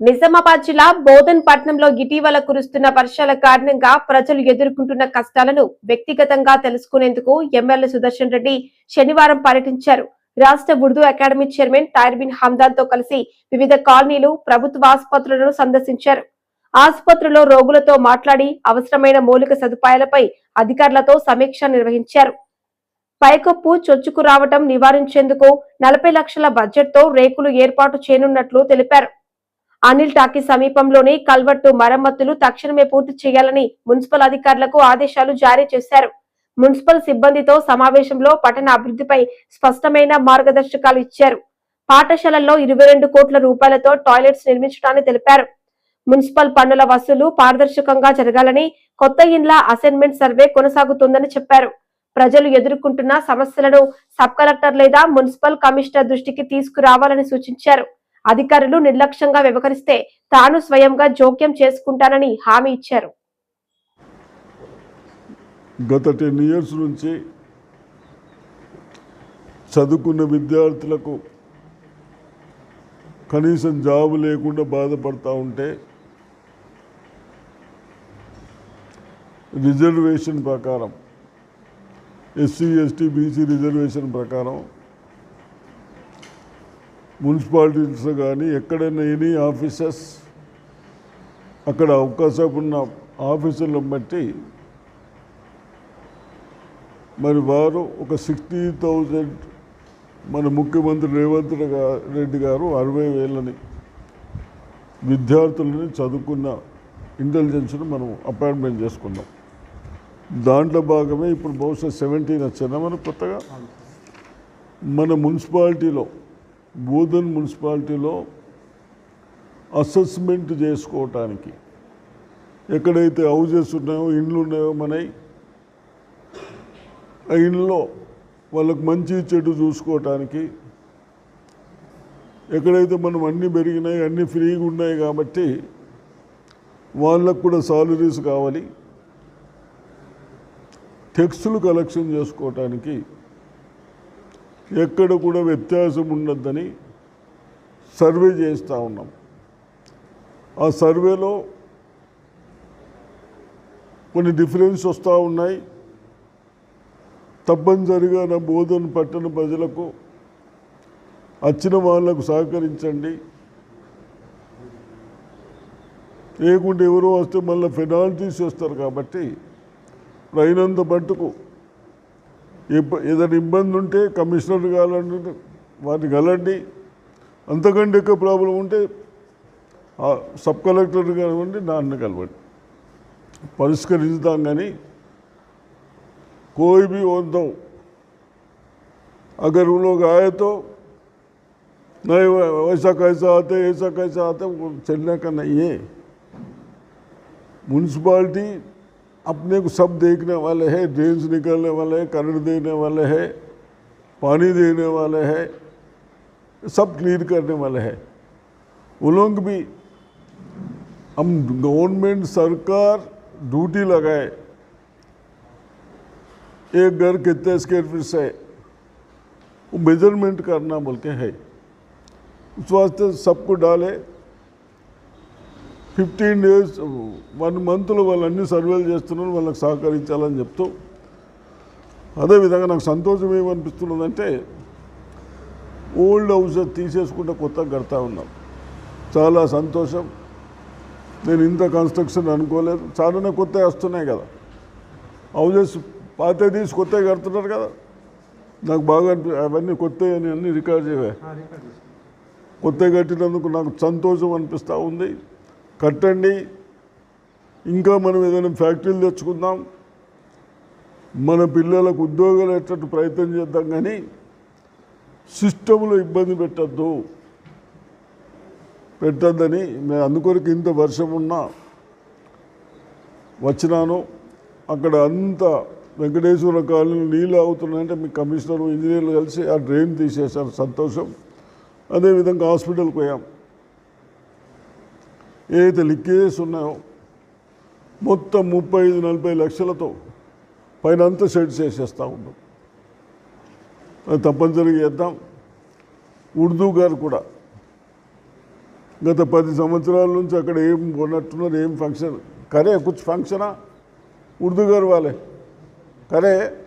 నిజామాబాద్ జిల్లా బోధన్ పట్నంలో ఇటీవల కురుస్తున్న వర్షాల కారణంగా ప్రజలు ఎదుర్కొంటున్న కష్టాలను వ్యక్తిగతంగా తెలుసుకునేందుకు ఎమ్మెల్యే సుదర్శన్ రెడ్డి శనివారం పర్యటించారు. రాష్ట్ర ఉర్దూ అకాడమీ చైర్మన్ తైర్బిన్ హమ్దాన్తో కలిసి వివిధ కాలనీలు ప్రభుత్వ ఆసుపత్రులను సందర్శించారు. ఆసుపత్రిలో రోగులతో మాట్లాడి అవసరమైన మౌలిక సదుపాయాలపై అధికారులతో సమీక్ష నిర్వహించారు. పైకప్పు చొచ్చుకు రావటం నివారించేందుకు నలభై లక్షల బడ్జెట్తో రేకులు ఏర్పాటు చేయనున్నట్లు తెలిపారు. అనిల్ టాకీ సమీపంలోని కల్వర్టు మరమ్మతులు తక్షణమే పూర్తి చేయాలని మున్సిపల్ అధికారులకు ఆదేశాలు జారీ చేశారు. మున్సిపల్ సిబ్బందితో సమావేశంలో పట్టణ అభివృద్ధిపై స్పష్టమైన మార్గదర్శకాలు ఇచ్చారు. పాఠశాలల్లో ఇరవై రెండు కోట్ల రూపాయలతో టాయిలెట్స్ నిర్మించడాన్ని తెలిపారు. మున్సిపల్ పన్నుల వసూలు పారదర్శకంగా జరగాలని కొత్త ఇండ్ల అసైన్మెంట్ సర్వే కొనసాగుతుందని చెప్పారు. ప్రజలు ఎదుర్కొంటున్న సమస్యలను సబ్ కలెక్టర్ లేదా మున్సిపల్ కమిషనర్ దృష్టికి తీసుకురావాలని సూచించారు. అధికారులు నిర్లక్ష్యంగా వ్యవహరిస్తే తాను స్వయంగా జోక్యం చేసుకుంటానని హామీ ఇచ్చారు. గత టెన్ ఇయర్స్ నుంచి చదువుకున్న విద్యార్థులకు కనీసం జాబ్ లేకుండా బాధపడతా ఉంటే రిజర్వేషన్ ప్రకారం ఎస్సీ ఎస్టీ బీసీ రిజర్వేషన్ ప్రకారం మున్సిపాలిటీస్ కానీ ఎక్కడైనా ఎనీ ఆఫీసర్స్ అక్కడ అవకాశం ఉన్న ఆఫీసులను బట్టి మరి వారు ఒక సిక్స్టీ థౌజండ్ మన ముఖ్యమంత్రి రేవంత్ రెడ్డి గారు అరవై వేలని విద్యార్థులని చదువుకున్న ఇంటెలిజెన్స్ను మనం అపాయింట్మెంట్ చేసుకున్నాం. దాంట్లో భాగమే ఇప్పుడు బహుశా సెవెంటీన్ వచ్చిందా మనం కొత్తగా? మన మున్సిపాలిటీలో బోధన్ మున్సిపాలిటీలో అసెస్మెంట్ చేసుకోవటానికి. ఎక్కడైతే హౌజెస్ ఉన్నాయో ఇండ్లు ఉన్నాయో మనవి ఆ ఇండ్లో వాళ్ళకు మంచి చెడు చూసుకోవటానికి ఎక్కడైతే మనం అన్నీ పెరిగినాయి అన్నీ ఫ్రీగా ఉన్నాయి కాబట్టి వాళ్ళకు కూడా సాలరీస్ కావాలి. టెక్స్టులు కలెక్షన్ చేసుకోవటానికి ఎక్కడ కూడా వ్యత్యాసం ఉండద్దని సర్వే చేస్తూ ఉన్నాం. ఆ సర్వేలో కొన్ని డిఫరెన్స్ వస్తూ ఉన్నాయి. తప్పనిసరిగా నా బోధన పట్టణ ప్రజలకు వచ్చిన వాళ్ళకు సహకరించండి. లేకుంటే ఎవరో వస్తే మళ్ళీ పెనాల్టీస్ వస్తారు కాబట్టి అయినంత మట్టుకు ఏదైనా ఇబ్బంది ఉంటే కమిషనర్ కావాలంటే వారిని కలండి అంతకంటే ఎక్కువ ప్రాబ్లం ఉంటే ఆ సబ్ కలెక్టర్ కానివ్వండి నాన్న కలవండి పరిష్కరించుదాం కానీ कोई भी हो तो अगर उन लोग आए तो नहीं वै- वैसा कैसा आते ऐसा कैसा आते वो चलने का नहीं है म्यूनसिपाल्टी अपने को सब देखने वाले हैं ड्रेन्स निकालने वाले हैं करंट देने वाले हैं, पानी देने वाले हैं, सब क्लियर करने वाले हैं। वो लोग भी हम गवर्नमेंट सरकार ड्यूटी लगाए। एक घर कितने स्क्वायर फीट से वो मेज़रमेंट करना बोल के है। उस वास्ते सबको डाले। ఫిఫ్టీన్ డేస్ వన్ మంత్లో వాళ్ళు అన్ని సర్వేలు చేస్తున్నారు వాళ్ళకి సహకరించాలని చెప్తూ. అదేవిధంగా నాకు సంతోషం ఏమనిపిస్తున్నదంటే ఓల్డ్ హౌస్ తీసేసుకుంటే కొత్తగా కడతా ఉన్నాం. చాలా సంతోషం. నేను ఇంత కన్స్ట్రక్షన్ అనుకోలేదు. చాలానే కొత్తవి వస్తున్నాయి కదా. హౌజెస్ పాత తీసి కొత్తవి కడుతున్నారు కదా. నాకు బాగా అనిపి అవన్నీ కొత్తవి అని అన్ని రికార్డ్ చేయవే కొత్తగా కట్టినందుకు నాకు సంతోషం అనిపిస్తూ ఉంది. కట్టండి. ఇంకా మనం ఏదైనా ఫ్యాక్టరీలు తెచ్చుకుందాం. మన పిల్లలకు ఉద్యోగాలు ఎట్టట్టు ప్రయత్నం చేద్దాం కానీ సిస్టంలో ఇబ్బంది పెట్టద్దు. పెట్టద్దని నేను అందుకొరకు ఇంత వర్షం ఉన్నా వచ్చినాను. అక్కడ అంత వెంకటేశ్వర కాలనీ నీళ్ళు అవుతున్నాయంటే మీ కమిషనర్ ఇంజనీర్లు కలిసి ఆ డ్రైన్ తీసేశారు. సంతోషం. అదేవిధంగా హాస్పిటల్కి పోయాం. ఏదైతే లిక్కేజెస్ ఉన్నాయో మొత్తం ముప్పై ఐదు నలభై లక్షలతో పైన అంతా సెట్ చేసేస్తూ ఉన్నాం. అది తప్పనిసరిగా చేద్దాం. ఉర్దూ గారు కూడా గత పది సంవత్సరాల నుంచి అక్కడ ఏం కొన్నట్టున్నారు ఏం ఫంక్షన్ కరే కుచ్ ఫంక్షనా ఉర్దూ గారు వాళ్ళే. కరే